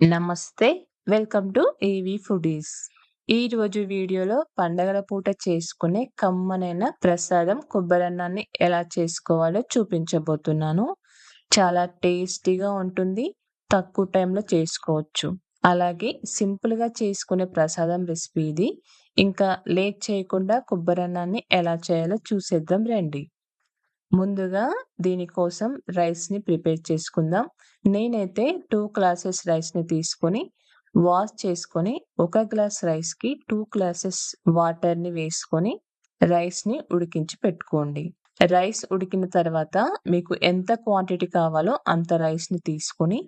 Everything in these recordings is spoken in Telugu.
నమస్తే. Welcome to AV Foodies. ఈరోజు వీడియోలో పండగల పూట చేసుకునే కమ్మనైన ప్రసాదం కొబ్బరన్నాన్ని ఎలా చేసుకోవాలో చూపించబోతున్నాను. చాలా టేస్టీగా ఉంటుంది. తక్కువ టైంలో చేసుకోవచ్చు. అలాగే సింపుల్‌గా చేసుకునే ప్రసాదం రెసిపీ ఇది. ఇంకా లేట్ చేయకుండా కొబ్బరన్నాన్ని ఎలా చేయాలో చూసేద్దాం రండి. ముందుగా దీనికోసం రైస్‌ని ప్రిపేర్ చేసుకుందాం. నేనైతే టూ గ్లాసెస్ రైస్‌ని తీసుకొని, వాష్ చేసుకొని, ఒక గ్లాస్ రైస్‌కి టూ గ్లాసెస్ వాటర్‌ని వేసుకొని, రైస్‌ని ఉడికించి పెట్టుకోండి. రైస్ ఉడికిన తర్వాత మీకు ఎంత క్వాంటిటీ కావాలో అంత రైస్‌ని తీసుకొని,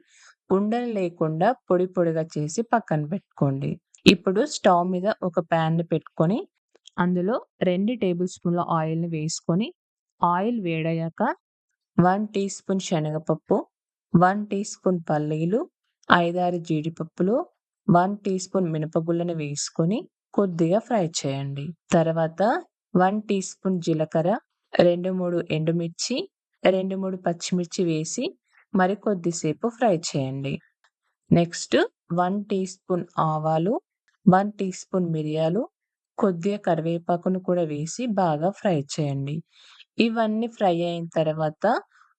ఉండలు లేకుండా పొడి పొడిగా చేసి పక్కన పెట్టుకోండి. ఇప్పుడు స్టవ్ మీద ఒక ప్యాన్‌ని పెట్టుకొని, అందులో రెండు టేబుల్ స్పూన్ల ఆయిల్‌ని వేసుకొని, ఆయిల్ వేడయ్యాక వన్ టీ స్పూన్ శనగపప్పు, వన్ టీ స్పూన్ పల్లీలు, 5, 6 జీడిపప్పులు, వన్ టీ స్పూన్ మినపగుళ్ళను వేసుకొని కొద్దిగా ఫ్రై చేయండి. తర్వాత వన్ టీ స్పూన్ జీలకర్ర, 2, 3 ఎండుమిర్చి, 2, 3 పచ్చిమిర్చి వేసి మరి కొద్దిసేపు ఫ్రై చేయండి. నెక్స్ట్ వన్ టీ స్పూన్ ఆవాలు, వన్ టీ స్పూన్ మిరియాలు, కొద్దిగా కరివేపాకును కూడా వేసి బాగా ఫ్రై చేయండి. ఇవన్నీ ఫ్రై అయిన తర్వాత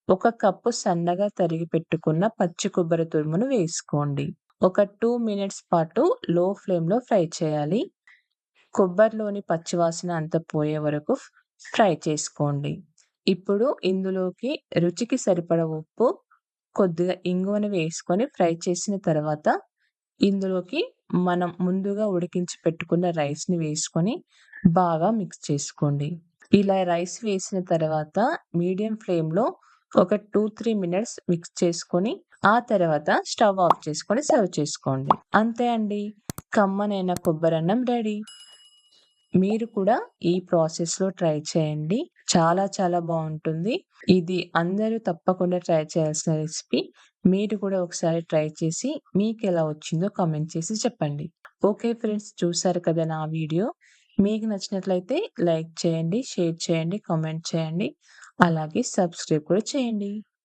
ఒక కప్పు సన్నగా తరిగి పెట్టుకున్న పచ్చి కొబ్బరి తురుమును వేసుకోండి. ఒక టూ మినిట్స్ పాటు లో ఫ్లేమ్‌లో ఫ్రై చేయాలి. కొబ్బరిలోని పచ్చివాసన అంతా పోయే వరకు ఫ్రై చేసుకోండి. ఇప్పుడు ఇందులోకి రుచికి సరిపడ ఉప్పు, కొద్దిగా ఇంగువను వేసుకొని ఫ్రై చేసిన తర్వాత ఇందులోకి మనం ముందుగా ఉడికించి పెట్టుకున్న రైస్‌ని వేసుకొని బాగా మిక్స్ చేసుకోండి. ఇలా రైస్ వేసిన తర్వాత మీడియం ఫ్లేమ్‌లో ఒక 2, 3 మినిట్స్ మిక్స్ చేసుకొని, ఆ తర్వాత స్టవ్ ఆఫ్ చేసుకొని సర్వ్ చేసుకోండి. అంతే అండి. కమ్మనైన కొబ్బరన్నం రెడీ. మీరు కూడా ఈ ప్రాసెస్‌లో ట్రై చేయండి. చాలా చాలా బాగుంటుంది ఇది అందరూ తప్పకుండా ట్రై చేయాల్సిన రెసిపీ. మీరు కూడా ఒకసారి ట్రై చేసి మీకు ఎలా వచ్చిందో కామెంట్ చేసి చెప్పండి. ఓకే ఫ్రెండ్స్ చూసారు కదా నా వీడియో. మీకు నచ్చినట్లయితే లైక్ చేయండి, షేర్ చేయండి, కామెంట్ చేయండి. అలాగే సబ్స్క్రైబ్ కూడా చేయండి.